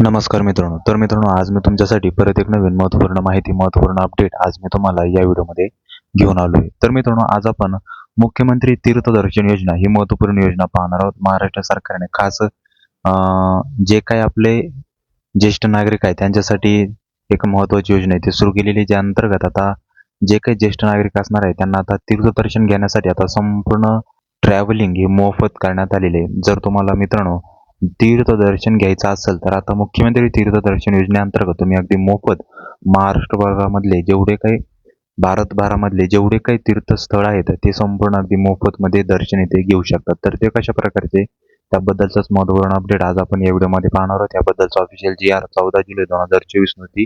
नमस्कार मित्रांनो. तर मित्रांनो आज मी तुमच्यासाठी परत एक नवीन महत्त्वपूर्ण माहिती महत्त्वपूर्ण अपडेट आज मी तुम्हाला या व्हिडिओमध्ये घेऊन आलो आहे तर मित्रांनो आज आपण मुख्यमंत्री तीर्थदर्शन योजना ही महत्त्वपूर्ण योजना पाहणार आहोत. महाराष्ट्र सरकारने खास जे काही आपले ज्येष्ठ नागरिक आहेत त्यांच्यासाठी एक महत्त्वाची योजना आहे. ती सुरू केलेली ज्या अंतर्गत आता जे काही ज्येष्ठ नागरिक असणार आहे त्यांना आता तीर्थदर्शन घेण्यासाठी आता संपूर्ण ट्रॅव्हलिंग हे मोफत करण्यात आलेले आहे. जर तुम्हाला मित्रांनो तीर्थदर्शन घ्यायचं असेल तर आता मुख्यमंत्री तीर्थदर्शन योजनेअंतर्गत तुम्ही अगदी मोफत महाराष्ट्रभरामधले जेवढे काही भारतभरामधले जेवढे काही तीर्थस्थळ आहेत ते संपूर्ण अगदी मोफतमध्ये दर्शन इथे घेऊ शकतात. तर ते कशा प्रकारचे? त्याबद्दलचाच महत्त्वपूर्ण अपडेट आज आपण या व्हिडिओमध्ये पाहणार आहोत. त्याबद्दलचा ऑफिशियल जी आर चौदा जुलै दोन हजार चोवीस नुती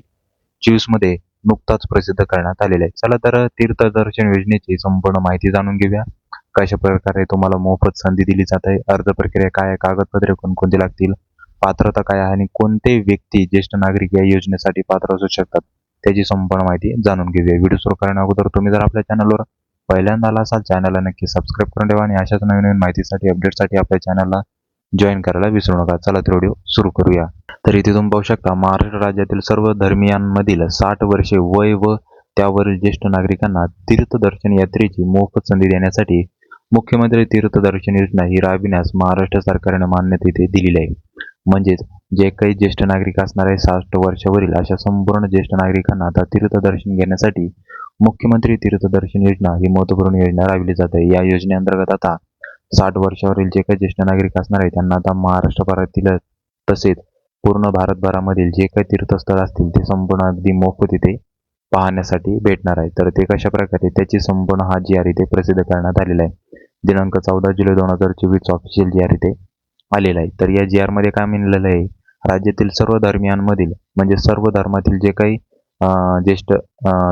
चोवीसमध्ये नुकताच प्रसिद्ध करण्यात आलेला आहे. चला तर तीर्थदर्शन योजनेची संपूर्ण माहिती जाणून घेऊया. कशा प्रकारे तुम्हाला मोफत संधी दिली जात आहे? अर्ज प्रक्रिया काय आहे? कागदपत्रे कोणकोणती लागतील? पात्रता काय आहे? आणि कोणते व्यक्ती ज्येष्ठ नागरिक या योजनेसाठी पात्र असू शकतात? त्याची संपूर्ण माहिती जाणून घेऊया. व्हिडिओ सुरू करण्या अगोदर तुम्ही जर आपल्या चॅनलवर पहिल्यांदा आला असाल चॅनलला नक्की सबस्क्राईब करून ठेवा आणि अशाच नवीन नवीन माहितीसाठी अपडेटसाठी आपल्या चॅनलला जॉईन करायला विसरू नका. चला तर व्हिडिओ सुरू करूया. तर इथे तुम्ही पाहू शकता महाराष्ट्र राज्यातील सर्व धर्मियांमधील साठ वर्षे वय व त्यावरील ज्येष्ठ नागरिकांना तीर्थदर्शन यात्रेची मोफत संधी देण्यासाठी मुख्यमंत्री तीर्थदर्शन योजना ही राबविण्यास महाराष्ट्र सरकारने मान्यता इथे दिलेली आहे. म्हणजेच जे काही ज्येष्ठ नागरिक असणार आहे साठ वर्षावरील अशा संपूर्ण ज्येष्ठ नागरिकांना आता तीर्थदर्शन घेण्यासाठी मुख्यमंत्री तीर्थदर्शन योजना ही महत्त्वपूर्ण योजना राबविली जाते या योजनेअंतर्गत आता साठ वर्षावरील जे काही ज्येष्ठ नागरिक असणार आहे त्यांना आता महाराष्ट्रभरातील तसेच पूर्ण भारतभरामधील जे काही तीर्थस्थळ असतील ते संपूर्ण अगदी मोफत इथे पाहण्यासाठी भेटणार आहे. तर ते कशा प्रकारे त्याची संपूर्ण हा जी आर इथे प्रसिद्ध करण्यात आलेला आहे. दिनांक चौदा जुलै दोन हजार चोवीस ऑफिशियल जी आर इथे आलेला आहे. तर या जी आरमध्ये काय म्हणलेलं आहे. राज्यातील सर्व धर्मियांमधील म्हणजे सर्व धर्मातील जे काही ज्येष्ठ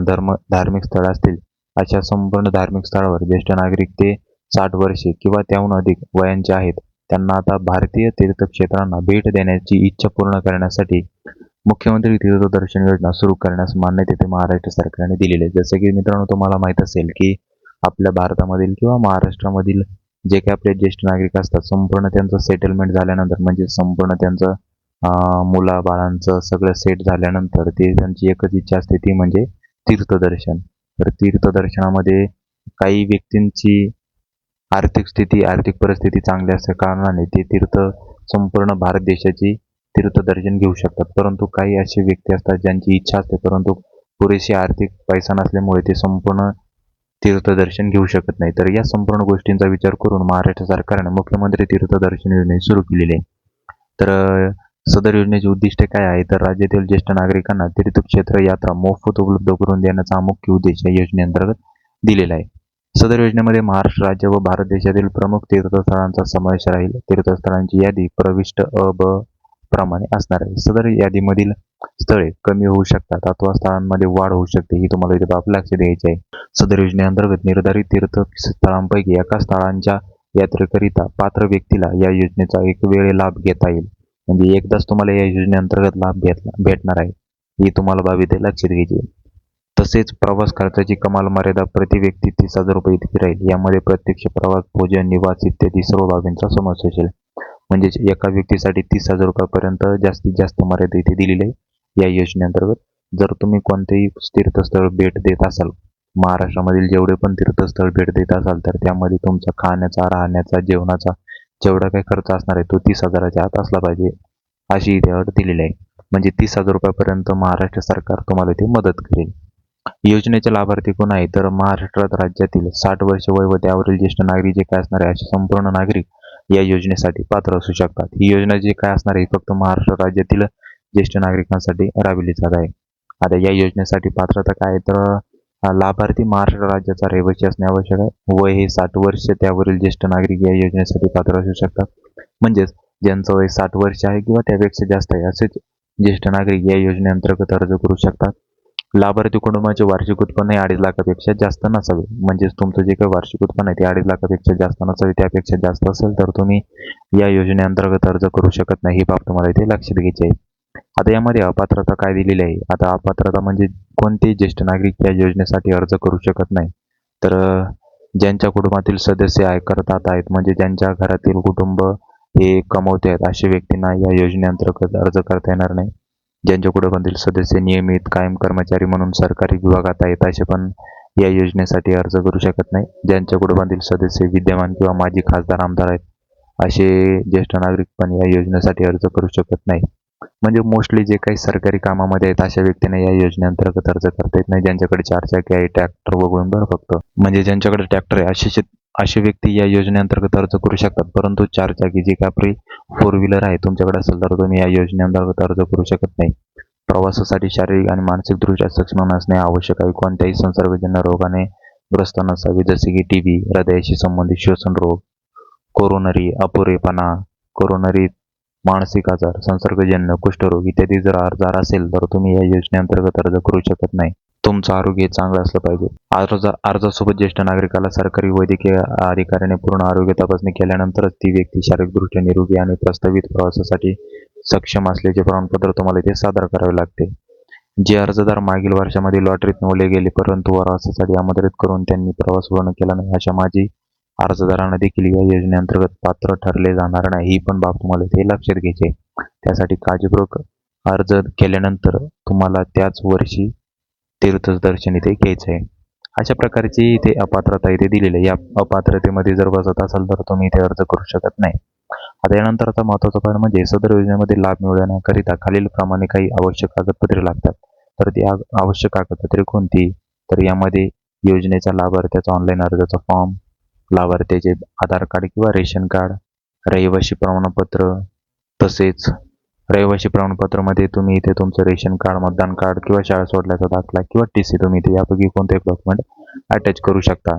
धर्म धार्मिक स्थळ असतील अशा संपूर्ण धार्मिक स्थळावर ज्येष्ठ नागरिक ते साठ वर्षे किंवा त्याहून अधिक वयांचे आहेत त्यांना आता भारतीय तीर्थक्षेत्रांना भेट देण्याची इच्छा पूर्ण करण्यासाठी मुख्यमंत्री तीर्थदर्शन योजना सुरू करण्यास मान्यता ते महाराष्ट्र सरकारने दिलेली आहे. जसं की मित्रांनो तुम्हाला माहीत असेल की आपल्या भारतामधील किंवा महाराष्ट्रामधील जे काही आपले ज्येष्ठ नागरिक असतात संपूर्ण त्यांचं सेटलमेंट झाल्यानंतर म्हणजे संपूर्ण त्यांचं मुलाबाळांचं सगळं सेट झाल्यानंतर ते त्यांची एकच इच्छा असते ती म्हणजे तीर्थदर्शन. तर तीर्थदर्शनामध्ये काही व्यक्तींची आर्थिक स्थिती आर्थिक परिस्थिती चांगली असल्या कारणाने ते तीर्थ संपूर्ण भारत देशाची तीर्थदर्शन घेऊ शकतात. परंतु काही असे व्यक्ती असतात ज्यांची इच्छा असते परंतु पुरेशी आर्थिक पैसा नसल्यामुळे ते संपूर्ण तीर्थदर्शन घेऊ शकत नाही. तर या संपूर्ण गोष्टींचा विचार करून महाराष्ट्र सरकारने मुख्यमंत्री तीर्थदर्शन योजना सुरू केलेली आहे. तर सदर योजनेचे उद्दिष्ट काय आहे? तर राज्यातील ज्येष्ठ नागरिकांना तीर्थक्षेत्र यात्रा मोफत उपलब्ध करून देण्याचा हा मुख्य उद्देश या योजनेअंतर्गत दिलेला आहे. सदर योजनेमध्ये महाराष्ट्र राज्य व भारत देशातील प्रमुख तीर्थस्थळांचा समावेश राहील. तीर्थस्थळांची यादी प्रविष्ट अ ब प्रमाणे असणार आहे. सदर यादीमधील स्थळे कमी होऊ शकतात. अथवा स्थळांमध्ये वाढ होऊ शकते. ही तुम्हाला इथे बाब लक्ष द्यायची आहे. सदर योजनेअंतर्गत निर्धारित तीर्थस्थळांपैकी एका स्थळांच्या यात्रेकरिता पात्र व्यक्तीला या योजनेचा एक वेळ लाभ घेता येईल. म्हणजे एकदाच तुम्हाला या योजनेअंतर्गत लाभ घेतला भेटणार आहे. ही तुम्हाला बाब इथे लक्षात घ्यायची तसेच प्रवास खर्चाची कमाल मर्यादा प्रति व्यक्ती तीस हजार रुपये इतकी राहील. यामध्ये प्रत्यक्ष प्रवास भोजन निवास इत्यादी सर्व बाबींचा समावेश असेल. म्हणजेच एका व्यक्तीसाठी तीस हजार रुपयापर्यंत जास्तीत जास्त मर्यादा इथे दिलेली आहे. या योजनेअंतर्गत जर तुम्ही कोणतेही तीर्थस्थळ भेट देत असाल महाराष्ट्रामधील जेवढे पण तीर्थस्थळ भेट देत असाल तर त्यामध्ये तुमचा खाण्याचा राहण्याचा जेवणाचा जेवढा काही खर्च असणार आहे तो तीस हजाराच्या आत असला पाहिजे अशी इथे अट दिलेली आहे. म्हणजे तीस हजार रुपयापर्यंत महाराष्ट्र सरकार तुम्हाला इथे मदत करेल. योजनेचे लाभार्थी कोण आहे? तर महाराष्ट्रात राज्यातील साठ वर्ष वय व त्यावरील ज्येष्ठ नागरिक जे काय असणार आहे असे संपूर्ण नागरिक या योजनेसाठी पात्र असू शकतात. ही योजना जी काय असणार आहे फक्त महाराष्ट्र राज्यातील ज्येष्ठ नागरिकांसाठी राबविली जात आहे. आता या योजनेसाठी पात्रता काय तर लाभार्थी महाराष्ट्र राज्याचा रहिवासी असणे आवश्यक आहे. वय हे साठ वर्ष त्यावरील ज्येष्ठ नागरिक या योजनेसाठी पात्र असू शकतात. म्हणजेच ज्यांचं वय साठ वर्ष आहे किंवा त्यापेक्षा जास्त आहे असेच ज्येष्ठ नागरिक या योजनेअंतर्गत अर्ज करू शकतात. लाभार्थी कुटुंबाचे वार्षिक उत्पन्न हे अडीच लाखापेक्षा जास्त नसावे. म्हणजेच तुमचं जे काही वार्षिक उत्पन्न आहे ते अडीच लाखापेक्षा जास्त नसावे त्यापेक्षा जास्त असेल तर तुम्ही या योजनेअंतर्गत अर्ज करू शकत नाही ही बाब तुम्हाला इथे लक्षात घ्यायची आहे. आता यामध्ये अपात्रता काय दिलेली आहे? आता अपात्रता म्हणजे कोणतेही ज्येष्ठ नागरिक या योजनेसाठी अर्ज करू शकत नाही. तर ज्यांच्या कुटुंबातील सदस्य आयकरतात आहेत म्हणजे ज्यांच्या घरातील कुटुंब हे कमवते आहेत अशा व्यक्तींना या योजनेअंतर्गत अर्ज करता येणार नाही. ज्यांच्या कुटुंबातील सदस्य नियमित कायम कर्मचारी म्हणून सरकारी विभागात आहेत असे पण या योजनेसाठी अर्ज करू शकत नाही. ज्यांच्या कुटुंबातील सदस्य विद्यमान किंवा माजी खासदार आमदार आहेत असे ज्येष्ठ नागरिक पण या योजनेसाठी अर्ज करू शकत नाही. म्हणजे मोस्टली जे काही सरकारी कामामध्ये आहेत अशा व्यक्तींना या योजनेअंतर्गत अर्ज करता येत नाही. ज्यांच्याकडे चार चाकी आहे ट्रॅक्टर वगळून बरं फक्त. म्हणजे ज्यांच्याकडे ट्रॅक्टर आहे असे शेत- असे व्यक्ती या योजनेअंतर्गत अर्ज करू शकतात. परंतु चार चाकी जी काही आपली फोर व्हीलर आहे तुमच्याकडे असेल तर तुम्ही या योजनेअंतर्गत अर्ज करू शकत नाही. प्रवासासाठी शारीरिक आणि मानसिकदृष्ट्या सक्षम असणे आवश्यक आहे. कोणत्याही संसर्गजन्य रोगाने ग्रस्त नसावी जसे की टी बी हृदयाशी संबंधित श्वसन रोग कोरोनरी अपुरेपणा कोरोनरी मानसिक आजार संसर्गजन्य कुष्ठरोग इत्यादी जर आजार असेल तर तुम्ही या योजनेअंतर्गत अर्ज करू शकत नाही. तुमचं आरोग्य हे चांगलं असलं पाहिजे. अर्जा अर्जासोबत ज्येष्ठ नागरिकाला सरकारी वैद्यकीय अधिकाऱ्याने पूर्ण आरोग्य तपासणी केल्यानंतरच ती व्यक्ती शारीरिकदृष्ट्या निरोगी आणि प्रस्तावित प्रवासासाठी सक्षम असल्याचे प्रमाणपत्र तुम्हाला इथे सादर करावे लागते. जे अर्जदार मागील वर्षामध्ये लॉटरीत निवडले गेले परंतु प्रवासासाठी आमंत्रित करून त्यांनी प्रवास पूर्ण केला नाही अशा माझी अर्जदारांना देखील या योजनेअंतर्गत पात्र ठरले जाणार नाही. ही पण बाब तुम्हाला ते लक्षात घ्यायची आहे. त्यासाठी काळजीपूर्वक अर्ज केल्यानंतर तुम्हाला त्याच वर्षी तीर्थदर्शन इथे घ्यायचं आहे. अशा प्रकारची इथे अपात्रता इथे दिलेली आहे. या अपात्रतेमध्ये जर बसत असाल तर तुम्ही इथे अर्ज करू शकत नाही. आता यानंतरचा महत्त्वाचा पॉईंट म्हणजे सदर योजनेमध्ये लाभ मिळवण्याकरिता खालील प्रमाणे काही आवश्यक कागदपत्रे लागतात. तर ती आवश्यक कागदपत्रे कोणती? तर यामध्ये योजनेचा लाभार्थ्याचा ऑनलाईन अर्जाचा फॉर्म लाभार्थ्याचे आधार कार्ड किंवा रेशन कार्ड रहिवासी प्रमाणपत्र तसेच रहिवासी प्रमाणपत्रामध्ये तुम्ही इथे तुमचं रेशन कार्ड मतदान कार्ड किंवा शाळा सोडल्याचा दाखला किंवा टी सी तुम्ही इथे यापैकी कोणतेही डॉक्युमेंट अटॅच करू शकता.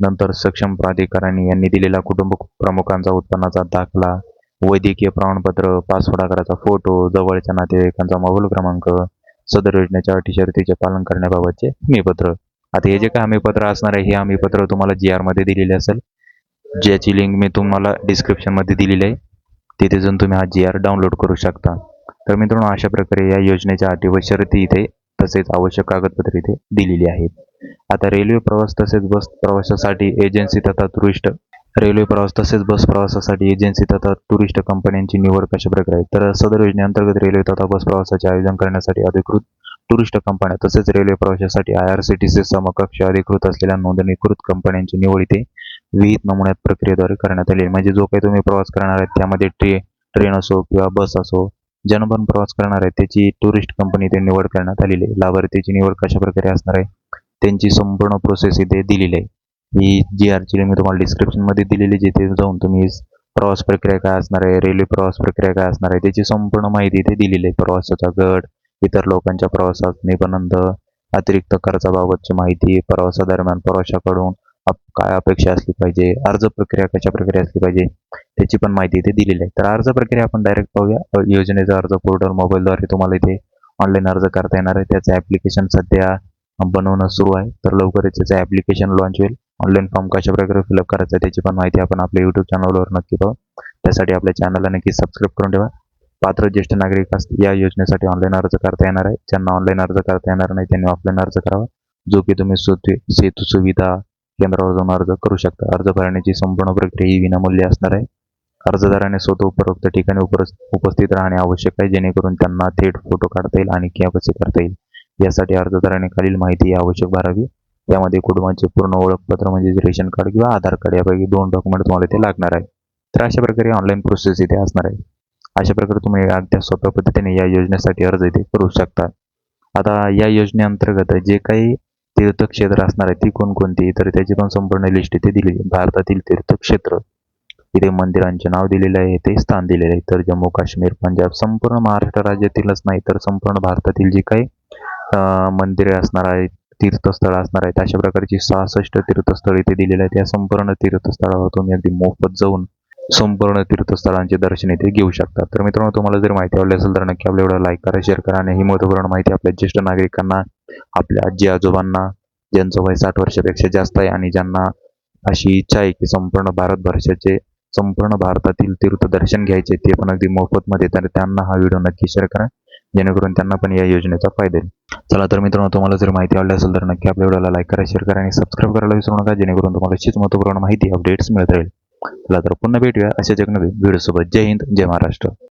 नंतर सक्षम प्राधिकाऱ्यांनी यांनी दिलेला कुटुंब प्रमुखांचा उत्पन्नाचा दाखला वैद्यकीय प्रमाणपत्र पासपोर्ट आकाराचा फोटो जवळच्या नातेवाईकांचा मोबाईल क्रमांक सदर योजनेच्या अटी शर्तीचे पालन करण्याबाबतचे हमीपत्र आता हे जे काय हमीपत्र असणार आहे हे हमीपत्र तुम्हाला जी आरमध्ये दिलेले असेल. ज्याची लिंक मी तुम्हाला डिस्क्रिप्शनमध्ये दिलेली आहे. तिथे जाऊन तुम्ही हा जी आर डाउनलोड करू शकता. तर मित्रांनो अशा प्रकारे या योजनेच्या अटी व शर्ती इथे तसेच आवश्यक कागदपत्रे इथे दिलेली आहेत. आता रेल्वे प्रवास तसेच बस प्रवासासाठी एजन्सी तथा टुरिस्ट रेल्वे प्रवास तसेच बस प्रवासासाठी एजन्सी तथा टुरिस्ट कंपन्यांची निवड कशा प्रकारे तर सदर योजनेअंतर्गत रेल्वे तथा बस प्रवासाचे आयोजन करण्यासाठी अधिकृत टुरिस्ट कंपन्या तसेच रेल्वे प्रवासासाठी I R C T C समकक्ष अधिकृत असलेल्या नोंदणीकृत कंपन्यांची निवड इथे विहित नमुन्यात प्रक्रियेद्वारे करण्यात आली आहे. म्हणजे जो काही तुम्ही प्रवास करणार आहे त्यामध्ये ट्रे ट्रेन असो किंवा बस असो ज्यानं प्रवास करणार आहे त्याची टुरिस्ट कंपनी इथे निवड करण्यात आलेली आहे. लाभार्थीची निवड कशा प्रकारे असणार आहे त्यांची संपूर्ण प्रोसेस इथे दिलेली आहे. ही जी आरची लिंक मी तुम्हाला डिस्क्रिप्शनमध्ये दिलेली जिथे जाऊन तुम्ही प्रवास प्रक्रिया काय असणार आहे रेल्वे प्रवास प्रक्रिया काय असणार आहे त्याची संपूर्ण माहिती इथे दिलेली आहे. प्रवासाचा गट इतर लोकांच्या प्रवासात निबंध अतिरिक्त खर्चाबाबतची माहिती प्रवासादरम्यान प्रवाशाकडून अप- काय अपेक्षा असली पाहिजे अर्ज प्रक्रिया कशा प्रकारे असली पाहिजे त्याची पण माहिती इथे दिलेली आहे. तर अर्ज प्रक्रिया आपण डायरेक्ट पाहूया. योजनेचा अर्ज पोर्टल मोबाईलद्वारे तुम्हाला इथे ऑनलाईन अर्ज करता येणार आहे. त्याचं ॲप्लिकेशन सध्या बनवणं सुरू आहे. तर लवकरच त्याचं ॲप्लिकेशन लॉन्च होईल. ऑनलाईन फॉर्म कशा प्रकारे फिलअप करायचा त्याची पण माहिती आपण आपल्या यूट्यूब चॅनलवर नक्की पाहू. त्यासाठी आपल्या चॅनलला नक्की सबस्क्राईब करून ठेवा. पात्र ज्येष्ठ नागरिक या योजनेसाठी ऑनलाईन अर्ज करता येणार आहे. ज्यांना ऑनलाईन अर्ज करता येणार नाही त्यांनी ऑफलाईन अर्ज करावा. जो की तुम्ही सेतू सुविधा केंद्रावर जाऊन अर्ज करू शकता. अर्ज भरण्याची संपूर्ण प्रक्रिया ही विनामूल्य असणार आहे. अर्जदाराने स्वतः उपरोक्त ठिकाणी उपस्थित राहणे आवश्यक आहे जेणेकरून त्यांना थेट फोटो काढता येईल आणि कॅपसी करता येईल. यासाठी अर्जदाराने खालील माहिती आवश्यक भरावी. त्यामध्ये कुटुंबाचे पूर्ण ओळखपत्र म्हणजे रेशन कार्ड किंवा आधार कार्ड यापैकी दोन डॉक्युमेंट तुम्हाला ते लागणार आहे. तर अशा प्रकारे ऑनलाईन प्रोसेस इथे असणार आहे. अशा प्रकारे तुम्ही अगदी सोप्या पद्धतीने या योजनेसाठी अर्ज इथे करू शकता. आता या योजनेअंतर्गत जे काही तीर्थक्षेत्र असणार आहे ती कोणकोणती? तर त्याची पण संपूर्ण लिस्ट इथे दिलेली भारतातील तीर्थक्षेत्र. इथे मंदिरांचे नाव दिलेले आहे ते स्थान दिलेले आहे. तर जम्मू काश्मीर पंजाब संपूर्ण महाराष्ट्र राज्यातीलच नाही तर संपूर्ण भारतातील जी काही मंदिरे असणार आहेत तीर्थस्थळ असणार आहेत अशा प्रकारची सहासष्ट तीर्थस्थळ इथे दिलेले आहेत. या संपूर्ण तीर्थस्थळावर तुम्ही अगदी मोफत जाऊन संपूर्ण तीर्थस्थळांचे दर्शन इथे घेऊ शकतात तर मित्रांनो तुम्हाला जर माहिती आवडली असेल तर नक्की आपल्या एवढं लाईक करा शेअर करा आणि ही महत्त्वपूर्ण माहिती आपल्या ज्येष्ठ नागरिकांना आपल्या आजी आजोबांना ज्यांचं वय साठ वर्षापेक्षा जास्त आहे आणि ज्यांना अशी इच्छा आहे की संपूर्ण भारतवर्षाचे संपूर्ण भारतातील तीर्थदर्शन घ्यायचे ते पण अगदी मोफतमध्ये तर त्यांना हा व्हिडिओ नक्की शेअर करा जेणेकरून त्यांना पण या योजनेचा फायदा होईल. चला तर मित्रांनो तुम्हाला जर माहिती आवडली असेल तर नक्की आपल्या व्हिडिओला लाईक करा शेअर करा आणि सबस्क्राईब करायला विसरू नका जेणेकरून तुम्हाला अशीच महत्त्वपूर्ण माहिती अपडेट्स मिळत राहील. चला तर पुन्हा भेटूया. अशाच एक नवीन व्हिडिओ सोबत. जय हिंद जय महाराष्ट्र.